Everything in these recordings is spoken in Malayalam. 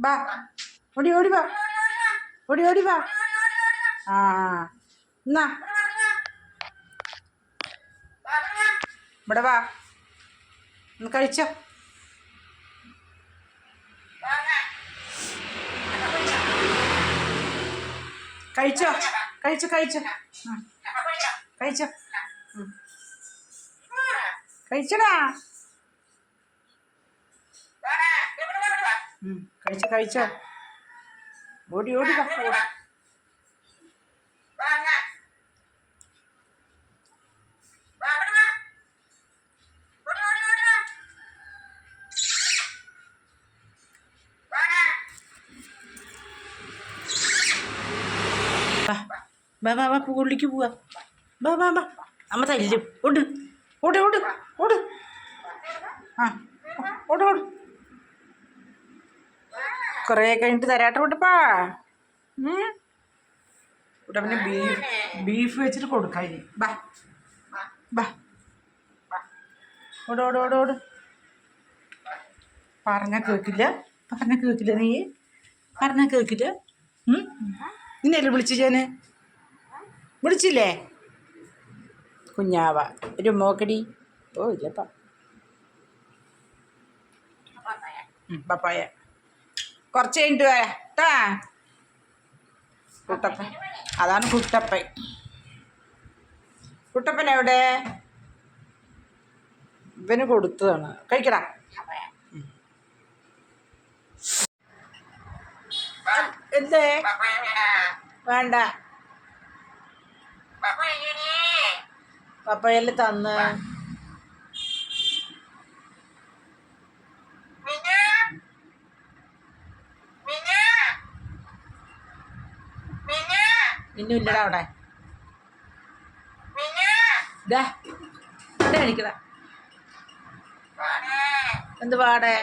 ബാ ഓടി ഓടി വാ. ഓടി ഓടി വാ. ആ എന്നാ. ഇവിടെ വാ. ഒന്ന് കഴിച്ചോ. കഴിച്ചോ. കഴിച്ചു കഴിച്ചോ. കഴിച്ചോ. കഴിച്ചടാ. കഴിച്ചോ കഴിച്ചോ. ഓടി ഓടി വാ വാ വാ പുള്ളിക്ക് പോവാ. വാ വാ വാ. അമ്മ തല്ലും. ഓട് ഓട് ഓട് ഓട്. ആ ഓട് ഓട്. കുറേ കഴിഞ്ഞിട്ട് തരാട്ടോ വിട്ടപ്പാ ഇവിടെ ബീഫ് ബീഫ് വെച്ചിട്ട് കൊടുക്കാം ഇനി. ബാ. ബാ. ഓട് ഓട് ഓട് പറഞ്ഞാൽ കേൾക്കില്ല. പറഞ്ഞ കേൾക്കില്ല നീ. പറഞ്ഞ കേൾക്കില്ല. ഉം? നിന്നെയല്ലേ വിളിച്ചു ഞാൻ? വിളിച്ചില്ലേ? കുഞ്ഞാവ. ഒരു മോക്കടി. ഓ ഇല്ലപ്പാ പപ്പായ. കുറച്ച് കഴിഞ്ഞിട്ട് വരാം കേട്ടാ കുട്ടപ്പൻ. അതാണ് കുട്ടപ്പൻ. കുട്ടപ്പൻ എവിടെ? ഇവന് കൊടുത്തതാണ്. കഴിക്കടാ. എന്തേ? വേണ്ട. പപ്പയൽ തന്ന്. ഇന്നും ഇല്ലടാ അവിടെ. ദാ, ഇവിടെ കഴിക്കടാ എന്ത് പാടെ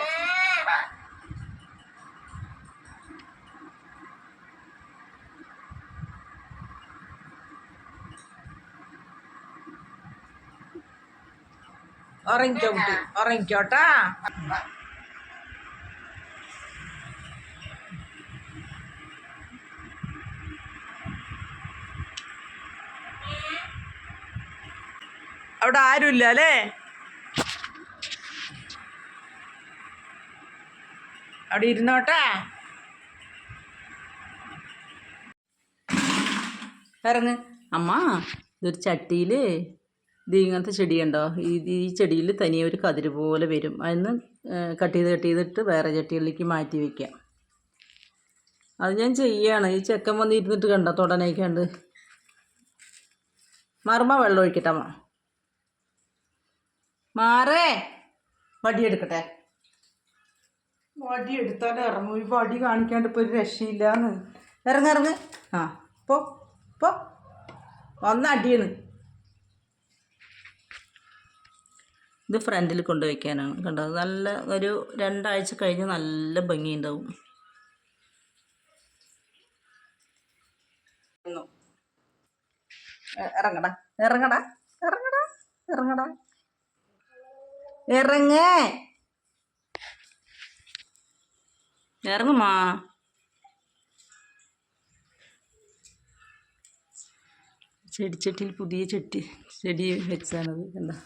ഉറങ്ങിക്കോ കുട്ടി. ഉറങ്ങിക്കോട്ടാ അവിടെ ആരുമില്ല അല്ലേ? അവിടെ ഇരുന്നോട്ടെ. ഇറങ്ങ് അമ്മ ഇതൊരു ചട്ടിയിൽ ഇത് ഇങ്ങനത്തെ ചെടിയുണ്ടോ? ഈ ഈ ചെടിയിൽ തനിയെ ഒരു കതിര് പോലെ വരും. അതിന് കട്ട് ചെയ്ത് കട്ട് ചെയ്തിട്ട് വേറെ ചട്ടികളിലേക്ക് മാറ്റി വയ്ക്കാം അത് ഞാൻ ചെയ്യാണ്. ഈ ചെക്കൻ വന്ന് ഇരുന്നിട്ട് കണ്ടോ തുടനേക്കാണ്ട്? മറുമ വെള്ളം ഒഴിക്കട്ടെ അമ്മ. മാറേ. വടി എടുക്കട്ടെ വടി എടുത്താൽ ഇറങ്ങും. ഈ വടി കാണിക്കാണ്ട് ഇപ്പോൾ ഒരു രക്ഷയില്ലാന്ന്. ഇറങ്ങ ഇറങ്ങ്. ആ പോ പോ. ഒന്ന് അടിയാണ്. ഇത് ഫ്രണ്ടിൽ കൊണ്ടുവയ്ക്കാനാണ്. കണ്ടോ? നല്ല ഒരു രണ്ടാഴ്ച കഴിഞ്ഞ് നല്ല ഭംഗിയുണ്ടാവും. ഇറങ്ങടാ. ഇറങ്ങടാ. ഇറങ്ങടാ. ഇറങ്ങടാ. ഇറങ്ങേ ഇറങ്ങുമാ ചെടിച്ചട്ടിയിൽ പുതിയ ചെട്ടി ചെടി വെച്ചാണത് എന്താ